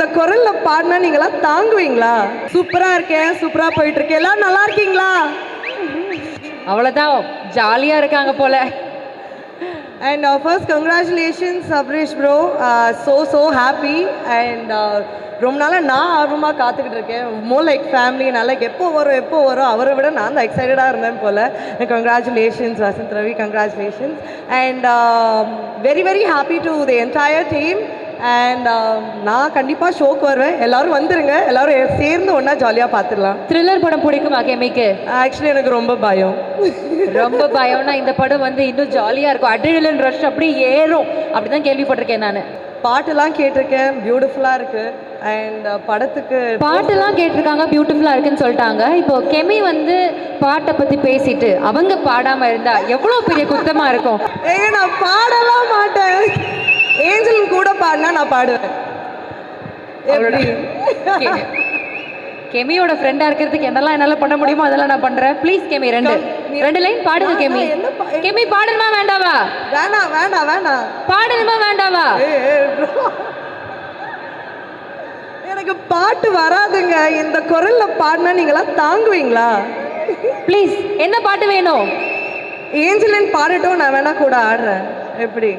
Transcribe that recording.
இந்த குரல்ல பாடினா நீங்களாம் தாங்குவீங்களா? சூப்பரா இருக்கேன் சூப்பரா போயிட்டு இருக்கேன் எல்லாரும் நல்லா இருக்கீங்களா? அவ்வளோதான் ஜாலியாக இருக்காங்க போல. And first congratulations Sabresh bro so so happy and ரொம்ப நாளாக நான் ஆர்வமாக காத்துக்கிட்டு இருக்கேன். மோர் லைக் ஃபேமிலி லைக் எப்போ வரும் எப்போ வரும் அவரை விட நான் தான் எக்ஸைட்டடாக இருந்தேன் போல். Congratulations Vasanth Ravi congratulations and very very happy to the entire team and நான் கண்டிப்பாக ஷோக்கு வருவேன். எல்லாரும் வந்துருங்க. எல்லாரும் சேர்ந்து ஒன்றா ஜாலியாக பார்த்துடலாம் த்ரில்லர் படம் பிடிக்குமா கெமிக்கு ஆக்சுவலி எனக்கு ரொம்ப பயம். ரொம்ப பயம்னா இந்த படம் வந்து இன்னும் ஜாலியாக இருக்கும். அட்ரினலின் ரஷ் அப்படி ஏறும். அப்படி தான் கேள்விப்பட்டிருக்கேன் நான். பாட்டெல்லாம் கேட்டிருக்கேன். பியூட்டிஃபுல்லாக இருக்குது அண்ட் படத்துக்கு பாட்டெல்லாம் கேட்டிருக்காங்க. பியூட்டிஃபுல்லாக இருக்குன்னு சொல்லிட்டாங்க. இப்போ கெமி வந்து பாட்டை பற்றி பேசிட்டு அவங்க பாடாமல் இருந்தா எவ்வளோ பெரிய குத்தமாக இருக்கும்? ஏங்க நான் பாடலாம் மாட்டேன். நான் பாடுவேன். கெமியோட ஃப்ரெண்டாக இருக்கிறதுக்கு என்னெல்லாம் என்னால் பண்ண முடியுமோ அதெல்லாம் நான் பண்ணுறேன் ப்ளீஸ் கெமி ரெண்டு. ரெண்டு லைன் பாடுங்க கெமி. கெமி பாடணுமா வேண்டாவா? வேணாம் வேண்டாம் வேணாம். பாடணுமா வேண்டாவா. எனக்கு பாட்டு வராதுங்க. இந்த குரல்ல பாடினா நீங்களாம் தாங்குவீங்களா? ப்ளீஸ் என்ன பாட்டு வேணும்? ஏஞ்சலின் பாடட்டும் நான் வேணா கூட ஆடுறேன். எப்படி?